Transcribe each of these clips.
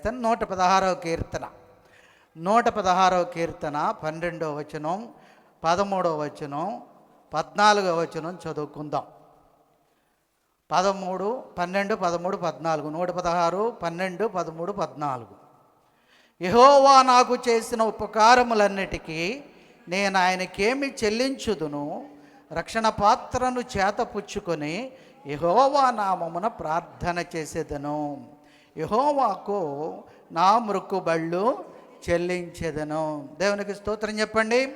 కీర్తన నూట పదహారవ కీర్తన. నూట పదహారవ కీర్తన పన్నెండవ వచనం పదమూడవ వచనం పద్నాలుగవ వచనం చదువుకుందాం. పదమూడు పన్నెండు పదమూడు పద్నాలుగు నూట పదహారు పన్నెండు పదమూడు పద్నాలుగు. యహోవా నాకు చేసిన ఉపకారములన్నిటికీ నేను ఆయనకేమి చెల్లించుదును? రక్షణ పాత్రను చేతపుచ్చుకొని యహోవా నామమున ప్రార్థన చేసేదను. యహోవాకు నా మృక్కుబళ్ళు చెల్లించేదను. దేవునికి స్తోత్రం చెప్పండి.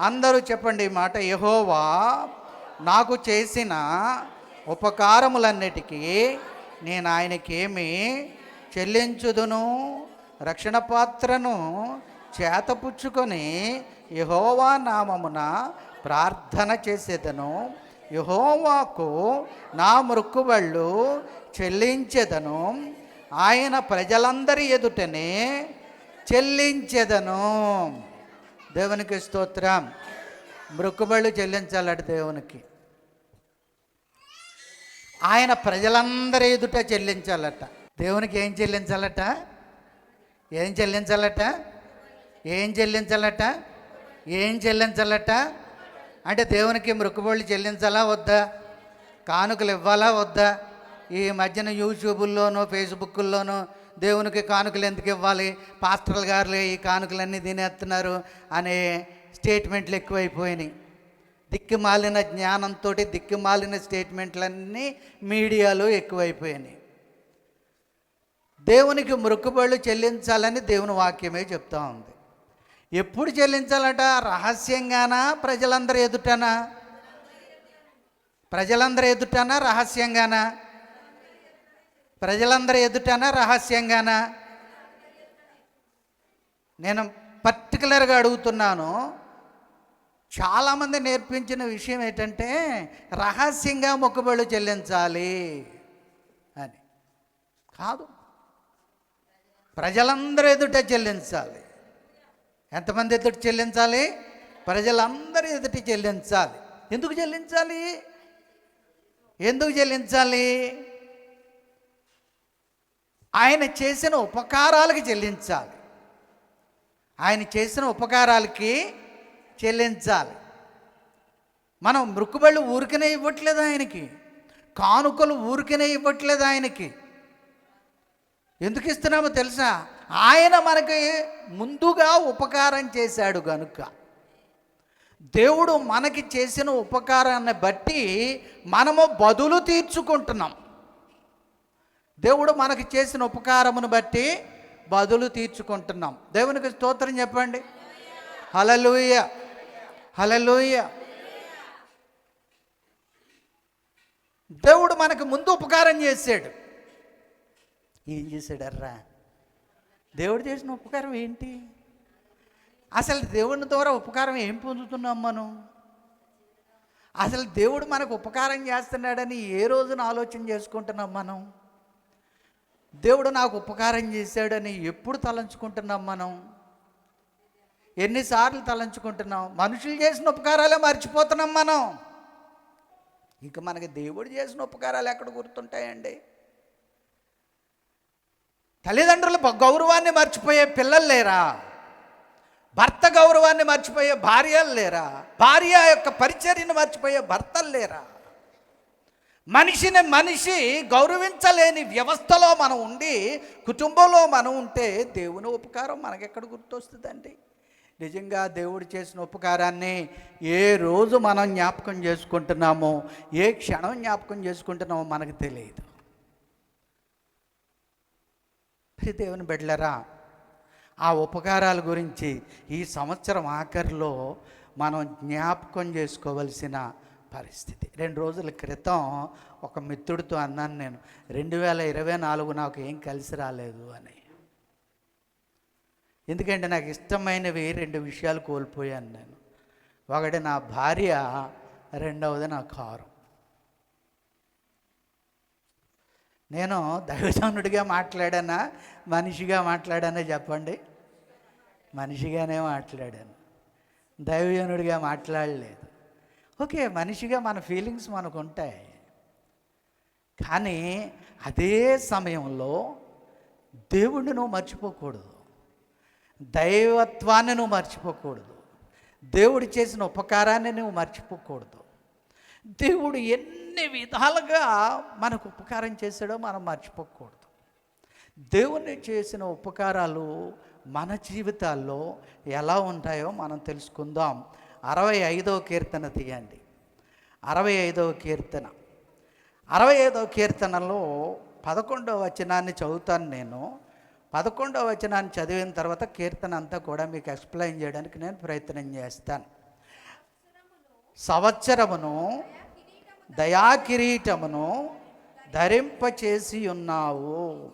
అందరూ చెప్పండి ఈ మాట యహోవా నాకు చేసిన ఉపకారములన్నిటికీ నేను ఆయనకేమి చెల్లించుదును? రక్షణ పాత్రను చేతపుచ్చుకొని యహోవా నామమున ప్రార్థన చేసేదను. యహోవాకు నా మృక్కుబళ్ళు చెల్లించేదను. ఆయన ప్రజలందరి ఎదుటనే చెల్లించెదను. దేవునికి స్తోత్రం. మృక్కుబళ్ళు చెల్లించాలట దేవునికి. ఆయన ప్రజలందరి ఎదుట చెల్లించాలట. దేవునికి ఏం చెల్లించాలట? ఏం చెల్లించాలట? ఏం చెల్లించాలట? ఏం చెల్లించాలట? అంటే దేవునికి మృక్కుబళ్ళు చెల్లించాలా వద్దా? కానుకలు ఇవ్వాలా వద్దా? ఈ మధ్యన యూట్యూబుల్లోనూ ఫేస్బుక్ల్లోనూ దేవునికి కానుకలు ఎందుకు ఇవ్వాలి? పాస్టర్లు గారులే ఈ కానుకలన్నీ తినేస్తున్నారు అనే స్టేట్మెంట్లు ఎక్కువైపోయినాయి. దిక్కుమాలిన జ్ఞానంతో దిక్కుమాలిన స్టేట్మెంట్లన్నీ మీడియాలో ఎక్కువైపోయినాయి. దేవునికి మృక్కుబళ్ళు చెల్లించాలని దేవుని వాక్యమే చెప్తా ఉంది. ఎప్పుడు చెల్లించాలట? రహస్యంగానా? ప్రజలందరి ఎదుటనా? ప్రజలందరి ఎదుటనా? రహస్యంగానా? ప్రజలందరి ఎదుటనా రహస్యంగానా? నేను పర్టికులర్గా అడుగుతున్నాను. చాలామంది నేర్పించిన విషయం ఏంటంటే రహస్యంగా మొక్కుబళ్ళు చెల్లించాలి అని. కాదు. ప్రజలందరి ఎదుట చెల్లించాలి. ఎంతమంది ఎదుట చెల్లించాలి? ప్రజలందరి ఎదుటి చెల్లించాలి. ఎందుకు చెల్లించాలి? ఎందుకు చెల్లించాలి? ఆయన చేసిన ఉపకారాలకి చెల్లించాలి. ఆయన చేసిన ఉపకారాలకి చెల్లించాలి. మనం మృక్కుబళ్ళు ఊరికనే ఇవ్వట్లేదు ఆయనకి. కానుకలు ఊరికనే ఇవ్వట్లేదు ఆయనకి. ఎందుకు ఇస్తున్నామో తెలుసా? ఆయన మనకి ముందుగా ఉపకారం చేశాడు కనుక దేవుడు మనకి చేసిన ఉపకారాన్ని బట్టి మనము బదులు తీర్చుకుంటున్నాం. దేవుడు మనకి చేసిన ఉపకారమును బట్టి బదులు తీర్చుకుంటున్నాం. దేవునికి స్తోత్రం చెప్పండి. హలలుయ హలలుయ దేవుడు మనకు ముందు ఉపకారం చేశాడు. ఏం చేశాడర్రా? దేవుడు చేసిన ఉపకారం ఏంటి? అసలు దేవుని ద్వారా ఉపకారం ఏం పొందుతున్నాం మనం? అసలు దేవుడు మనకు ఉపకారం చేస్తున్నాడని ఏ రోజున ఆలోచన చేసుకుంటున్నాం మనం? దేవుడు నాకు ఉపకారం చేశాడని ఎప్పుడు తలంచుకుంటున్నాం మనం? ఎన్నిసార్లు తలంచుకుంటున్నాం? మనుషులు చేసిన ఉపకారాలే మర్చిపోతున్నాం మనం. ఇక మనకి దేవుడు చేసిన ఉపకారాలు ఎక్కడ గుర్తుంటాయండి? తల్లిదండ్రుల గౌరవాన్ని మర్చిపోయే పిల్లలు లేరా? భర్త గౌరవాన్ని మర్చిపోయే భార్యలు లేరా? భార్య యొక్క పరిచర్యను మర్చిపోయే భర్తలు లేరా? మనిషిని మనిషి గౌరవించలేని వ్యవస్థలో మనం ఉండి కుటుంబంలో మనం ఉంటే దేవుని ఉపకారం మనకెక్కడ గుర్తొస్తుందండి? నిజంగా దేవుడు చేసిన ఉపకారాన్ని ఏ రోజు మనం జ్ఞాపకం చేసుకుంటున్నామో ఏ క్షణం జ్ఞాపకం చేసుకుంటున్నామో మనకు తెలియదు. ప్రియ దేవుని బిడ్డలరా ఆ ఉపకారాల గురించి ఈ సంవత్సరం ఆఖరిలో మనం జ్ఞాపకం చేసుకోవలసిన పరిస్థితి. రెండు రోజుల క్రితం ఒక మిత్రుడితో అన్నాను నేను రెండు వేల ఇరవై నాలుగు నాకు ఏం కలిసి రాలేదు అని. ఎందుకంటే నాకు ఇష్టమైనవి రెండు విషయాలు కోల్పోయాను నేను. ఒకటి నా భార్య రెండవది నా కారు. నేను దైవజనుడిగా మాట్లాడానా? మనిషిగా మాట్లాడానా చెప్పండి? మనిషిగానే మాట్లాడాను. దైవజనుడిగా మాట్లాడలేదు. ఓకే మనిషిగా మన ఫీలింగ్స్ మనకు ఉంటాయి కానీ అదే సమయంలో దేవుణ్ణి నువ్వు మర్చిపోకూడదు. దైవత్వాన్ని నువ్వు మర్చిపోకూడదు. దేవుడు చేసిన ఉపకారాన్ని నువ్వు మర్చిపోకూడదు. దేవుడు ఎన్ని విధాలుగా మనకు ఉపకారం చేశాడో మనం మర్చిపోకూడదు. దేవుణ్ణి చేసిన ఉపకారాలు మన జీవితాల్లో ఎలా ఉంటాయో మనం తెలుసుకుందాం. అరవై ఐదవ కీర్తన తీయండి. అరవై ఐదవ కీర్తన. అరవై ఐదవ కీర్తనలో పదకొండవ వచనాన్ని చదువుతాను నేను. పదకొండవ వచనాన్ని చదివిన తర్వాత కీర్తన అంతా కూడా మీకు ఎక్స్ప్లెయిన్ చేయడానికి నేను ప్రయత్నం చేస్తాను. సంవత్సరమును దయాకిరీటమును ధరింపచేసి ఉన్నావు.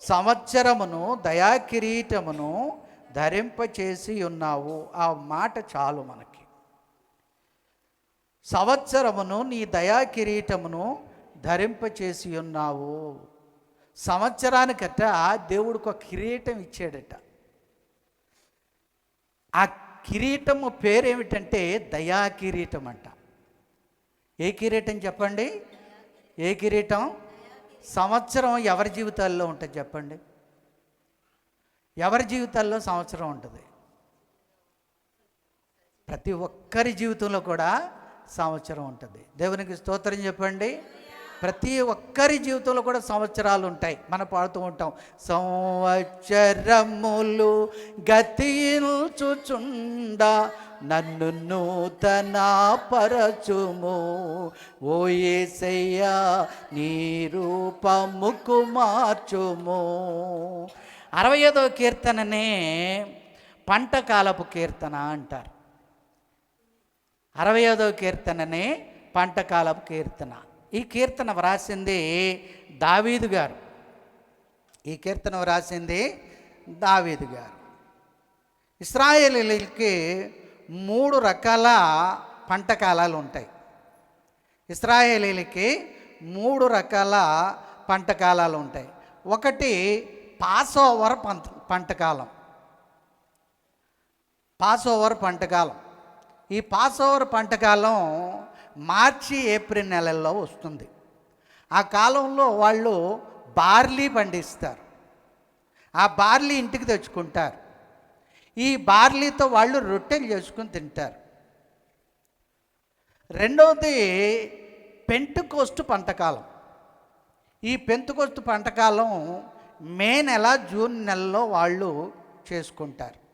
సంవత్సరమును దయాకిరీటమును ధరింపచేసి ఉన్నావు ఆ మాట చాలు మనకి. సంవత్సరమును నీ దయా కిరీటమును ధరింపచేసి ఉన్నావు సంవత్సరానికట దేవుడికి ఒక కిరీటం ఇచ్చాడట. ఆ కిరీటము పేరేమిటంటే దయా కిరీటం అంట ఏ కిరీటం చెప్పండి? ఏ కిరీటం? సంవత్సరం ఎవరి జీవితాల్లో ఉంటుంది చెప్పండి? ఎవరి జీవితాల్లో సంవత్సరం ఉంటుంది? ప్రతి ఒక్కరి జీవితంలో కూడా సంవత్సరం ఉంటుంది. దేవునికి స్తోత్రం చెప్పండి. ప్రతి ఒక్కరి జీవితంలో కూడా సంవత్సరాలు ఉంటాయి. మనం పాడుతూ ఉంటాం. సంవత్సరములు గతించుచుండ నన్ను నూతన పరచుము ఓ ఏసయ్యా నీ రూపముకు మార్చుము. అరవై ఐదో కీర్తననే పంటకాలపు కీర్తన అంటారు. అరవై ఐదవ కీర్తననే పంటకాలపు కీర్తన. ఈ కీర్తన వ్రాసింది దావీదు గారు. ఈ కీర్తన వ్రాసింది దావీదు గారు. ఇస్రాయేలీలకి మూడు రకాల పంట కాలాలు ఉంటాయి. ఇస్రాయేలీలకి మూడు రకాల పంట కాలాలు ఉంటాయి. ఒకటి పాస్ ఓవర్ పంట పంటకాలం. పాస్ ఓవర్ పంటకాలం. ఈ పాస్ ఓవర్ పంటకాలం మార్చి ఏప్రిల్ నెలల్లో వస్తుంది. ఆ కాలంలో వాళ్ళు బార్లీ పండిస్తారు. ఆ బార్లీ ఇంటికి తెచ్చుకుంటారు. ఈ బార్లీతో వాళ్ళు రొట్టెలు చేసుకుని తింటారు. రెండవది పెంటుకోస్టు పంటకాలం. ఈ పెంతుకోస్తు పంటకాలం మే నెల జూన్ నెలలో వాళ్ళు చేసుకుంటారు.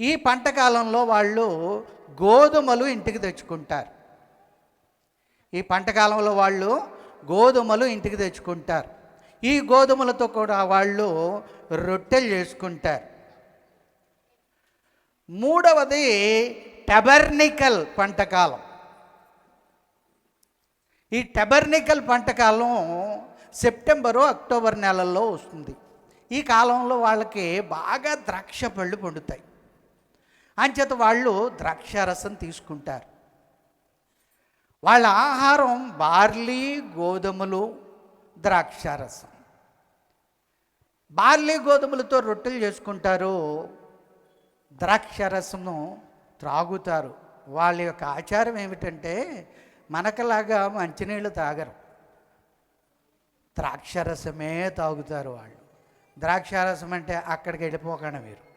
ఈ పంటకాలంలో వాళ్ళు గోధుమలు ఇంటికి తెచ్చుకుంటారు. ఈ పంటకాలంలో వాళ్ళు గోధుమలు ఇంటికి తెచ్చుకుంటారు. ఈ గోధుమలతో కూడా వాళ్ళు రొట్టెలు చేసుకుంటారు. మూడవది టెబర్నికల్ పంటకాలం ఈ టెబర్నికల్ పంటకాలం సెప్టెంబరు అక్టోబర్ నెలల్లో వస్తుంది. ఈ కాలంలో వాళ్ళకి బాగా ద్రాక్ష పళ్ళు పండుతాయి. అంచేత వాళ్ళు ద్రాక్షారసం తీసుకుంటారు. వాళ్ళ ఆహారం బార్లీ గోధుమలు ద్రాక్షారసం. బార్లీ గోధుమలతో రొట్టెలు చేసుకుంటారు. ద్రాక్షారసమును త్రాగుతారు. వాళ్ళ యొక్క ఆచారం ఏమిటంటే మనకలాగా మంచినీళ్ళు తాగరు. ద్రాక్షరసమే తాగుతారు వాళ్ళు. ద్రాక్షారసం అంటే అక్కడికి వెళ్ళిపోకండి మీరు.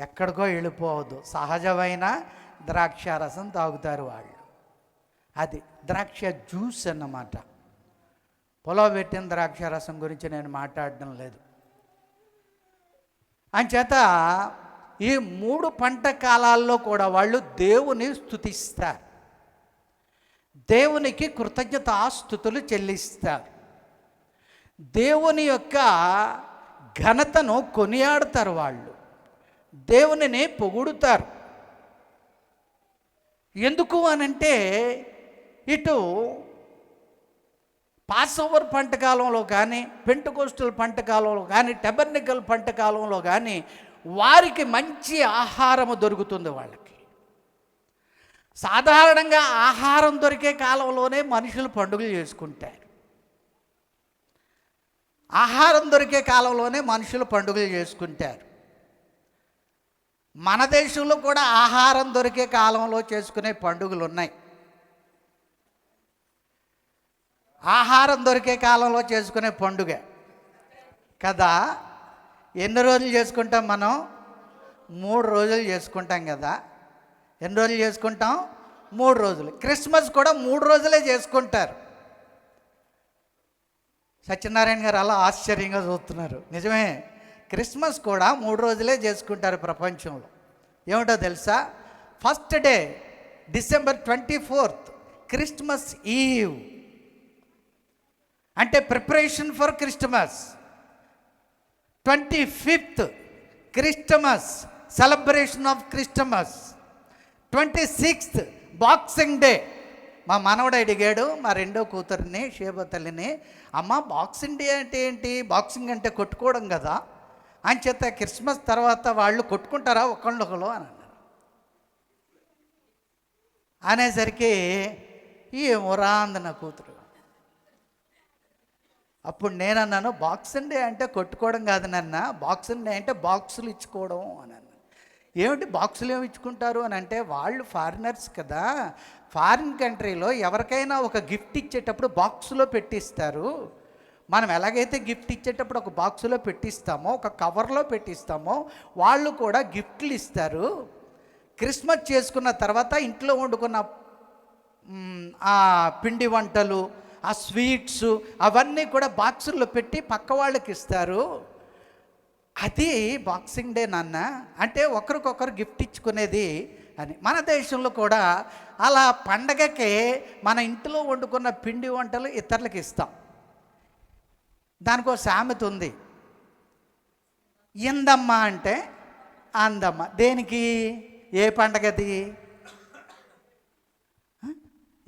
ఎక్కడికో వెళ్ళిపోవద్దు. సహజమైన ద్రాక్షారసం తాగుతారు వాళ్ళు. అది ద్రాక్ష జ్యూస్ అన్నమాట. పొలం పెట్టిన ద్రాక్షారసం గురించి నేను మాట్లాడడం లేదు. అంచేత ఈ మూడు పంట కాలాల్లో కూడా వాళ్ళు దేవుని స్తుతిస్తారు. దేవునికి కృతజ్ఞతాస్థుతులు చెల్లిస్తారు. దేవుని యొక్క ఘనతను కొనియాడతారు వాళ్ళు. దేవునిని పొగుడుతారు. ఎందుకు అనంటే ఇటు పాస్ ఓవర్ పంట కాలంలో కానీ పెంటకోస్టల్ పంట కాలంలో కానీ టెబర్నికల్ పంట కాలంలో కానీ వారికి మంచి ఆహారము దొరుకుతుంది వాళ్ళకి. సాధారణంగా ఆహారం దొరికే కాలంలోనే మనుషులు పండుగలు చేసుకుంటారు. ఆహారం దొరికే కాలంలోనే మనుషులు పండుగలు చేసుకుంటారు. మన దేశంలో కూడా ఆహారం దొరికే కాలంలో చేసుకునే పండుగలు ఉన్నాయి. ఆహారం దొరికే కాలంలో చేసుకునే పండుగ. కదా? ఎన్ని రోజులు చేసుకుంటాం మనం? మూడు రోజులు చేసుకుంటాం కదా? ఎన్ని రోజులు చేసుకుంటాం? మూడు రోజులు. క్రిస్మస్ కూడా మూడు రోజులే చేసుకుంటారు. సత్యనారాయణ గారు అలా ఆశ్చర్యంగా చూస్తున్నారు. నిజమే క్రిస్మస్ కూడా మూడు రోజులే చేసుకుంటారు ప్రపంచంలో. ఏమిటో తెలుసా? First day December twenty fourth Christmas eve. అంటే preparation for Christmas twenty fifth Christmas celebration of Christmas twenty sixth boxing day. మా మనవడు అడిగాడు మా రెండో కూతురిని షేబ తల్లిని అమ్మ బాక్సింగ్ డే అంటే ఏంటి? బాక్సింగ్ అంటే కొట్టుకోవడం కదా. అని చేత క్రిస్మస్ తర్వాత వాళ్ళు కొట్టుకుంటారా ఒకళ్ళొకళ్ళు అని అన్నారు. అనేసరికి ఏమోరా అంది నా కూతురు. అప్పుడు నేనన్నాను బాక్సింగ్ డే అంటే కొట్టుకోవడం కాదు నాన్న. బాక్సింగ్ డే అంటే బాక్సులు ఇచ్చుకోవడం అని అన్నాను. ఏమిటి బాక్సులు ఏమి ఇచ్చుకుంటారు? అని అంటే వాళ్ళు ఫారినర్స్ కదా. ఫారిన్ కంట్రీలో ఎవరికైనా ఒక గిఫ్ట్ ఇచ్చేటప్పుడు బాక్సులో పెట్టిస్తారు. మనం ఎలాగైతే గిఫ్ట్ ఇచ్చేటప్పుడు ఒక బాక్సులో పెట్టిస్తామో ఒక కవర్లో పెట్టిస్తామో వాళ్ళు కూడా గిఫ్ట్లు ఇస్తారు. క్రిస్మస్ చేసుకున్న తర్వాత ఇంట్లో వండుకున్న ఆ పిండి వంటలు ఆ స్వీట్స్ అవన్నీ కూడా బాక్సుల్లో పెట్టి పక్క వాళ్ళకి ఇస్తారు. అది బాక్సింగ్ డే నాన్న. అంటే ఒకరికొకరు గిఫ్ట్ ఇచ్చుకునేది అని. మన దేశంలో కూడా అలా పండగకి మన ఇంట్లో వండుకున్న పిండి వంటలు ఇతరులకు ఇస్తాం. దానికి ఒక సామెత ఉంది ఇందమ్మ అంటే అందమ్మ. దేనికి? ఏ పండగది?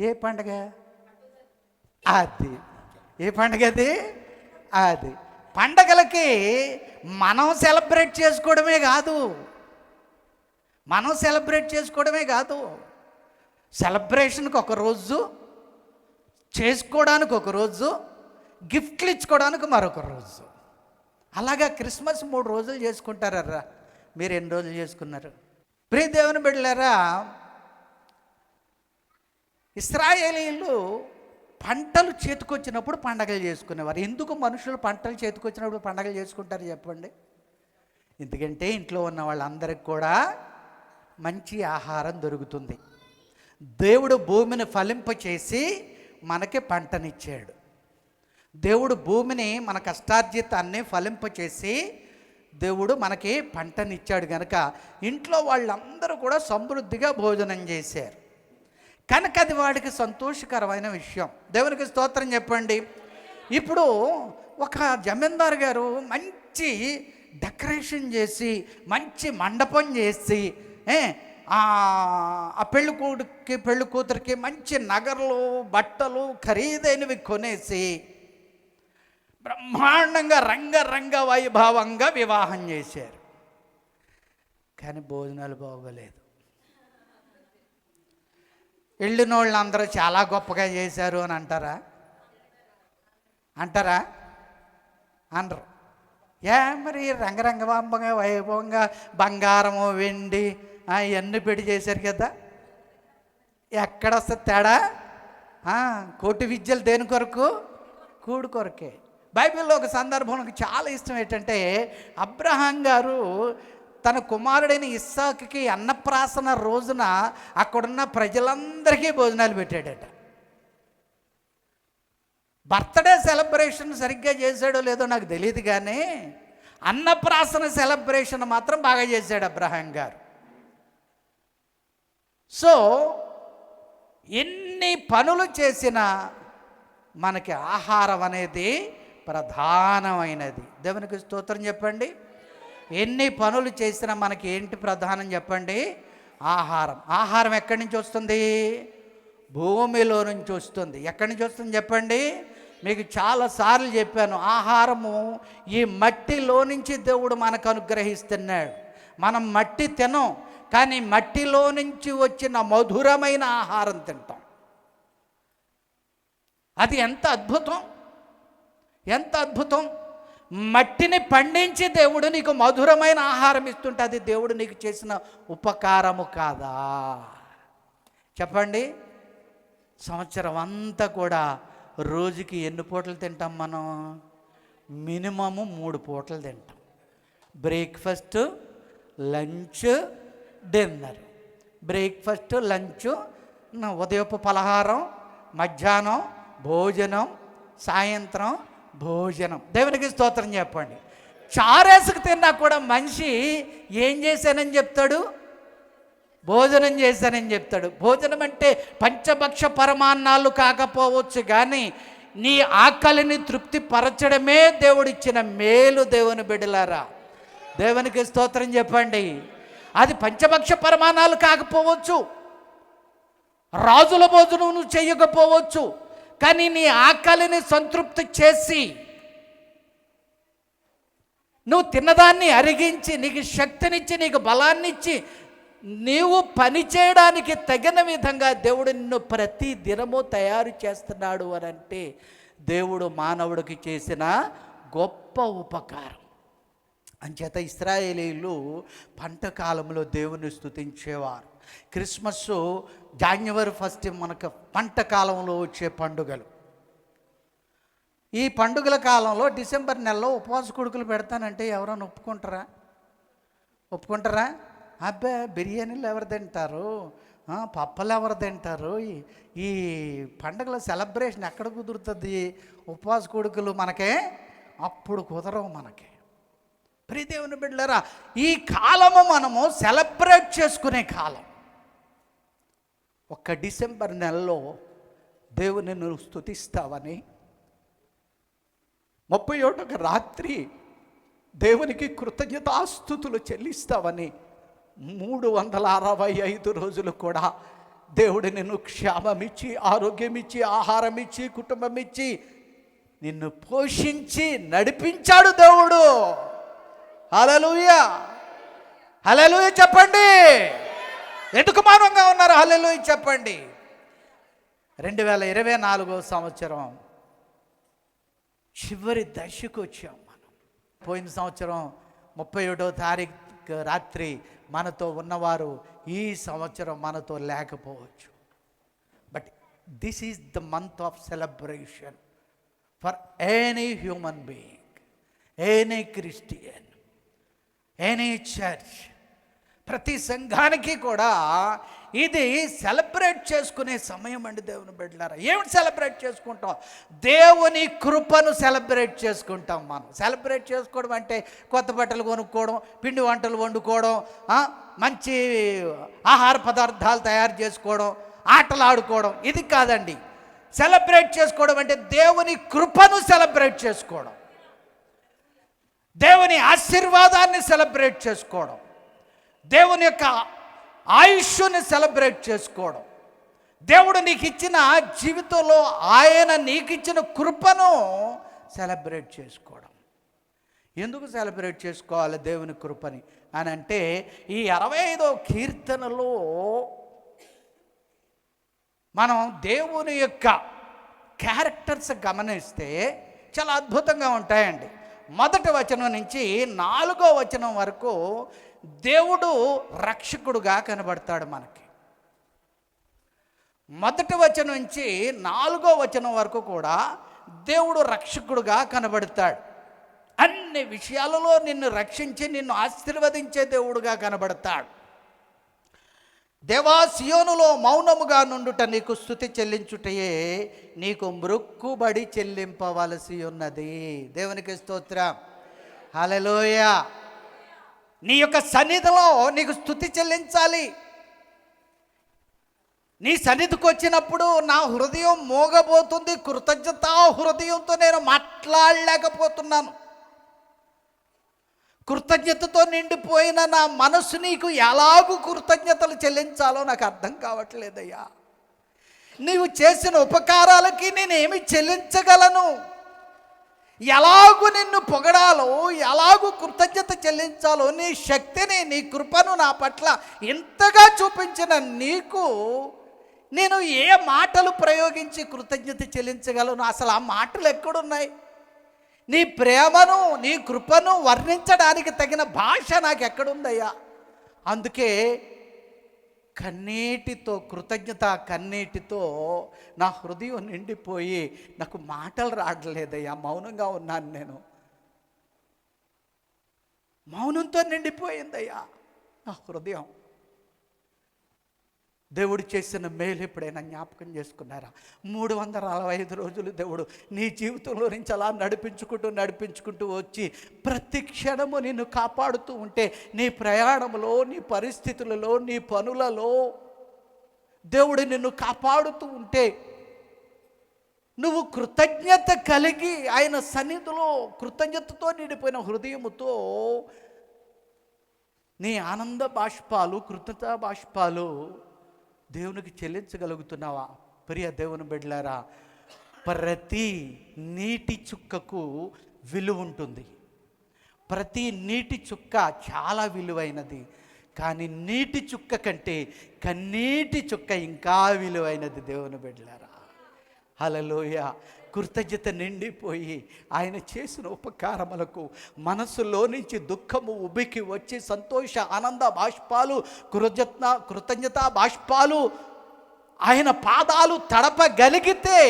ఏ పండగ? అది. ఏ పండగ అది అది. పండగలకి మనం సెలబ్రేట్ చేసుకోవడమే కాదు. మనం సెలబ్రేట్ చేసుకోవడమే కాదు. సెలబ్రేషన్కి ఒక రోజు చేసుకోవడానికి ఒక రోజు గిఫ్ట్లు ఇచ్చుకోవడానికి మరొక రోజు. అలాగా క్రిస్మస్ మూడు రోజులు చేసుకుంటారా మీరు ఎన్ని రోజులు చేసుకున్నారు? ప్రియ దేవుని బిడ్డలారా ఇస్రాయేలీలు పంటలు చేతికొచ్చినప్పుడు పండగలు చేసుకునేవారు. ఎందుకు మనుషులు పంటలు చేతికొచ్చినప్పుడు పండగలు చేసుకుంటారు చెప్పండి? ఎందుకంటే ఇంట్లో ఉన్న వాళ్ళందరికి కూడా మంచి ఆహారం దొరుకుతుంది. దేవుడు భూమిని ఫలింపచేసి మనకి పంటనిచ్చాడు. దేవుడు భూమిని మన కష్టార్జితాన్ని ఫలింపచేసి దేవుడు మనకి పంటనిచ్చాడు కనుక ఇంట్లో వాళ్ళందరూ కూడా సమృద్ధిగా భోజనం చేశారు. కనుక అది వాడికి సంతోషకరమైన విషయం. దేవునికి స్తోత్రం చెప్పండి. ఇప్పుడు ఒక జమీందారు గారు మంచి డెకరేషన్ చేసి మంచి మండపం చేసి ఆ ఆ పెళ్ళి కూతురికి మంచి నగలు బట్టలు ఖరీదైనవి కొనేసి బ్రహ్మాండంగా రంగరంగ వైభవంగా వివాహం చేశారు. కానీ భోజనాలు బాగోలేదు. వెళ్ళిన వాళ్ళు అందరూ చాలా గొప్పగా చేశారు అని అంటారా? అంటారా? అనరు. ఏ మరి రంగరంగ వైభవంగా బంగారము వెండి ఇవన్నీ పెట్టి చేశారు కదా. ఎక్కడ వస్తుంది తేడా కోటి విద్యలు దేని కొరకు? కూడు కొరకే. బైబిల్లో ఒక సందర్భం నాకు చాలా ఇష్టం ఏంటంటే అబ్రహాం గారు తన కుమారుడైన ఇస్సాకుకి అన్నప్రాసన రోజున అక్కడున్న ప్రజలందరికీ భోజనాలు పెట్టాడట. బర్త్డే సెలబ్రేషన్ సరిగ్గా చేశాడో లేదో నాకు తెలియదు కానీ అన్నప్రాసన సెలబ్రేషన్ మాత్రం బాగా చేశాడు అబ్రహాం గారు. సో ఎన్ని పనులు చేసినా మనకి ఆహారం అనేది ప్రధానమైనది. దేవునికి స్తోత్రం చెప్పండి. ఎన్ని పనులు చేసినా మనకి ఏంటి ప్రధానం చెప్పండి? ఆహారం. ఆహారం ఎక్కడి నుంచి వస్తుంది? భూమిలో నుంచి వస్తుంది. ఎక్కడి నుంచి వస్తుంది చెప్పండి? మీకు చాలాసార్లు చెప్పాను. ఆహారము ఈ మట్టిలో నుంచి దేవుడు మనకు అనుగ్రహిస్తున్నాడు. మనం మట్టి తినం కానీ మట్టిలో నుంచి వచ్చిన మధురమైన ఆహారం తింటాం. అది ఎంత అద్భుతం! ఎంత అద్భుతం! మట్టిని పండించి దేవుడు నీకు మధురమైన ఆహారం ఇస్తుంటే అది దేవుడు నీకు చేసిన ఉపకారము కాదా? చెప్పండి. సంవత్సరం అంతా కూడా రోజుకి ఎన్ని పూటలు తింటాం మనం? మినిమము మూడు పూటలు తింటాం. Breakfast lunch dinner. Breakfast lunch ఉదయపు పలహారం మధ్యాహ్నం భోజనం సాయంత్రం భోజనం. దేవునికి స్తోత్రం చెప్పండి. చారేసుకు తిన్నా కూడా మనిషి ఏం చేశానని చెప్తాడు? భోజనం చేశానని చెప్తాడు. భోజనం అంటే పంచభక్ష పరమాన్నాలు కాకపోవచ్చు కానీ నీ ఆకలిని తృప్తిపరచడమే దేవుడిచ్చిన మేలు దేవుని బిడలారా దేవునికి స్తోత్రం చెప్పండి. అది పంచభక్ష పరమాణాలు కాకపోవచ్చు. రాజుల భోజనం నువ్వు చేయకపోవచ్చు. కానీ నీ ఆకలిని సంతృప్తి చేసి నువ్వు తిన్నదాన్ని అరిగించి నీకు శక్తినిచ్చి నీకు బలాన్నిచ్చి నీవు పని చేయడానికి తగిన విధంగా దేవుడు నిన్ను ప్రతి దినము తయారు చేస్తున్నాడు అని అంటే దేవుడు మానవుడికి చేసిన గొప్ప ఉపకారం. అంచేత ఇస్రాయేలీలు పంట కాలంలో దేవుని స్తుతించేవారు. క్రిస్మస్ జాన్యువరి ఫస్ట్ మనకు పంట కాలంలో వచ్చే పండుగలు. ఈ పండుగల కాలంలో డిసెంబర్ నెలలో ఉపవాస కొడుకులు పెడతానంటే ఎవరైనా ఒప్పుకుంటారా? ఒప్పుకుంటారా? అబ్బే బిర్యానీలు ఎవరు తింటారు? పప్పలు ఎవరు తింటారు? ఈ- ఈ పండుగల సెలబ్రేషన్ ఎక్కడ కుదురుతుంది? ఉపవాస కొడుకులు మనకే అప్పుడు కుదరవు మనకి. ప్రియదేవుని బిడ్డలరా ఈ కాలము మనము సెలబ్రేట్ చేసుకునే కాలం. ఒక్క డిసెంబర్ నెలలో దేవుని నువ్వు స్తుతిస్తావని ముప్పై ఒకటొక రాత్రి దేవునికి కృతజ్ఞతాస్థుతులు చెల్లిస్తావని మూడు వందల అరవై ఐదు రోజులు కూడా దేవుడు నిన్ను క్షేమమిచ్చి ఆరోగ్యమిచ్చి ఆహారం ఇచ్చి కుటుంబం ఇచ్చి నిన్ను పోషించి నడిపించాడు దేవుడు. హలలుయ హలలుయ చెప్పండి. ఎందుకు మౌనంగా ఉన్నారు? హలలుయ చెప్పండి. రెండు వేల ఇరవై నాలుగో సంవత్సరం చివరి దశకు వచ్చాం మనం. పోయిన సంవత్సరం ముప్పై ఏడో తారీఖు రాత్రి మనతో ఉన్నవారు ఈ సంవత్సరం మనతో లేకపోవచ్చు. But this is the month of celebration for any human being any Christian any church ప్రతి సంఘానికి కూడా ఇది సెలబ్రేట్ చేసుకునే సమయం అండి దేవుని బిడ్డలారా. ఏమిటి సెలబ్రేట్ చేసుకుంటాం? దేవుని కృపను సెలబ్రేట్ చేసుకుంటాం మనం. సెలబ్రేట్ చేసుకోవడం అంటే కొత్త బట్టలు కొనుక్కోవడం పిండి వంటలు వండుకోవడం మంచి ఆహార పదార్థాలు తయారు చేసుకోవడం ఆటలు ఆడుకోవడం. ఇది కాదండి. సెలబ్రేట్ చేసుకోవడం అంటే దేవుని కృపను సెలబ్రేట్ చేసుకోవడం. దేవుని ఆశీర్వాదాన్ని సెలబ్రేట్ చేసుకోవడం. దేవుని యొక్క ఆయుష్ని సెలబ్రేట్ చేసుకోవడం. దేవుడు నీకు ఇచ్చిన జీవితంలో ఆయన నీకు ఇచ్చిన కృపను సెలబ్రేట్ చేసుకోవడం. ఎందుకు సెలబ్రేట్ చేసుకోవాలి దేవుని కృపని? అని అంటే ఈ అరవై ఐదో కీర్తనలో మనం దేవుని యొక్క క్యారెక్టర్స్ గమనిస్తే చాలా అద్భుతంగా ఉంటాయండి. మొదటి వచనం నుంచి నాలుగో వచనం వరకు దేవుడు రక్షకుడుగా కనబడతాడు మనకి. మొదటి వచనం నుంచి నాలుగో వచనం వరకు కూడా దేవుడు రక్షకుడుగా కనబడతాడు. అన్ని విషయాలలో నిన్ను రక్షించి నిన్ను ఆశీర్వదించే దేవుడుగా కనబడతాడు. దేవా సియోనులో మౌనముగా నుండుట నీకు స్థుతి చెల్లించుటయే నీకు మృక్కుబడి చెల్లింపవలసి ఉన్నది దేవునికి స్తోత్రం. హలలోయ నీ యొక్క సన్నిధిలో నీకు స్థుతి చెల్లించాలి. నీ సన్నిధికి వచ్చినప్పుడు నా హృదయం మోగబోతుంది కృతజ్ఞత హృదయంతో నేను మాట్లాడలేకపోతున్నాను. కృతజ్ఞతతో నిండిపోయిన నా మనసు నీకు ఎలాగూ కృతజ్ఞతలు చెల్లించాలో నాకు అర్థం కావట్లేదయ్యా. నీవు చేసిన ఉపకారాలకి నేనేమి చెల్లించగలను? ఎలాగు నిన్ను పొగడాలో ఎలాగు కృతజ్ఞత చెల్లించాలో నీ శక్తిని నీ కృపను నా పట్ల ఇంతగా చూపించిన నీకు నేను ఏ మాటలు ప్రయోగించి కృతజ్ఞత చెల్లించగలను? అసలు ఆ మాటలు ఎక్కడున్నాయి? నీ ప్రేమను నీ కృపను వర్ణించడానికి తగిన భాష నాకు ఎక్కడుందయ్యా అందుకే కన్నీటితో కృతజ్ఞత కన్నీటితో నా హృదయం నిండిపోయి నాకు మాటలు రావట్లేదయ్యా. మౌనంగా ఉన్నాను నేను. మౌనంతో నిండిపోయిందయ్యా నా హృదయం. దేవుడు చేసిన మేలు ఎప్పుడైనా జ్ఞాపకం చేసుకున్నారా? మూడు వందల అరవై ఐదు రోజులు దేవుడు నీ జీవితంలో నుంచి అలా నడిపించుకుంటూ నడిపించుకుంటూ వచ్చి ప్రతి క్షణము నిన్ను కాపాడుతూ ఉంటే నీ ప్రయాణంలో నీ పరిస్థితులలో నీ పనులలో దేవుడు నిన్ను కాపాడుతూ ఉంటే నువ్వు కృతజ్ఞత కలిగి ఆయన సన్నిధిలో కృతజ్ఞతతో నిండిపోయిన హృదయముతో నీ ఆనంద బాష్పాలు కృతజ్ఞత బాష్పాలు దేవునికి చెల్లించగలుగుతున్నావా? ప్రియ దేవుని బిడ్డలారా ప్రతి నీటి చుక్కకు విలువ ఉంటుంది. ప్రతి నీటి చుక్క చాలా విలువైనది. కానీ నీటి చుక్క కంటే కన్నీటి చుక్క ఇంకా విలువైనది దేవుని బిడ్డలారా. హలలోయ కృతజ్ఞత నిండిపోయి ఆయన చేసిన ఉపకారములకు మనసులో నుంచి దుఃఖము ఉబికి వచ్చి సంతోష ఆనంద బాష్పాలు కృతజ్ఞత కృతజ్ఞత బాష్పాలు ఆయన పాదాలు తడపగలిగితే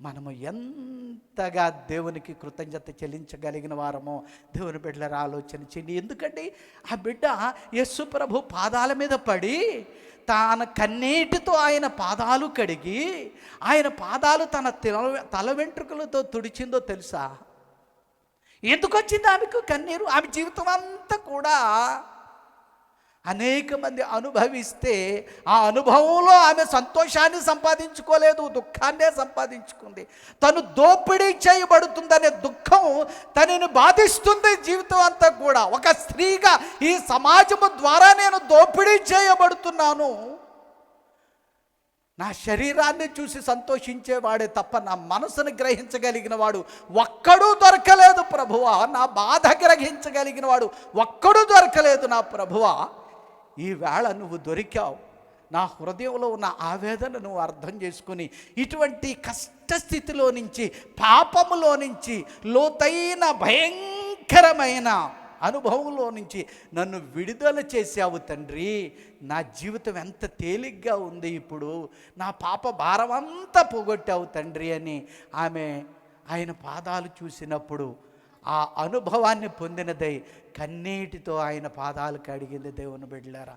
మనము ఎంత ఎంతగా దేవునికి కృతజ్ఞత చెల్లించగలిగిన వారమో దేవుని బిడ్డల ఆలోచన చేయండి ఎందుకంటే ఆ బిడ్డ యస్సు ప్రభు పాదాల మీద పడి తాను కన్నీటితో ఆయన పాదాలు కడిగి ఆయన పాదాలు తన తల తల వెంట్రుకలతో తుడిచిందో తెలుసా? ఎందుకు వచ్చింది ఆమెకు కన్నీరు? ఆమె జీవితం అంతా కూడా అనేక మంది అనుభవిస్తే ఆ అనుభవంలో ఆమె సంతోషాన్ని సంపాదించుకోలేదు దుఃఖాన్నే సంపాదించుకుంది. తను దోపిడీ చేయబడుతుందనే దుఃఖం తనని బాధిస్తుంది జీవితం అంతా కూడా. ఒక స్త్రీగా ఈ సమాజము ద్వారా నేను దోపిడీ చేయబడుతున్నాను. నా శరీరాన్ని చూసి సంతోషించేవాడే తప్ప నా మనసును గ్రహించగలిగిన వాడు ఒక్కడూ దొరకలేదు ప్రభువా. నా బాధ గ్రహించగలిగిన వాడు ఒక్కడూ దొరకలేదు నా ప్రభువా. ఈ వేళ నువ్వు దొరికావు. నా హృదయంలో ఉన్న ఆవేదన నువ్వు అర్థం చేసుకుని ఇటువంటి కష్టస్థితిలో నుంచి పాపములో నుంచి లోతైన భయంకరమైన అనుభవంలో నుంచి నన్ను విడుదల చేసావు తండ్రి. నా జీవితం ఎంత తేలిగ్గా ఉంది ఇప్పుడు. నా పాప భారం అంతా పోగొట్టావు తండ్రి అని ఆమె ఆయన పాదాలు చూసినప్పుడు ఆ అనుభవాన్ని పొందినదై కన్నీటితో ఆయన పాదాలు కడిగింది దేవుని బిడ్డలారా.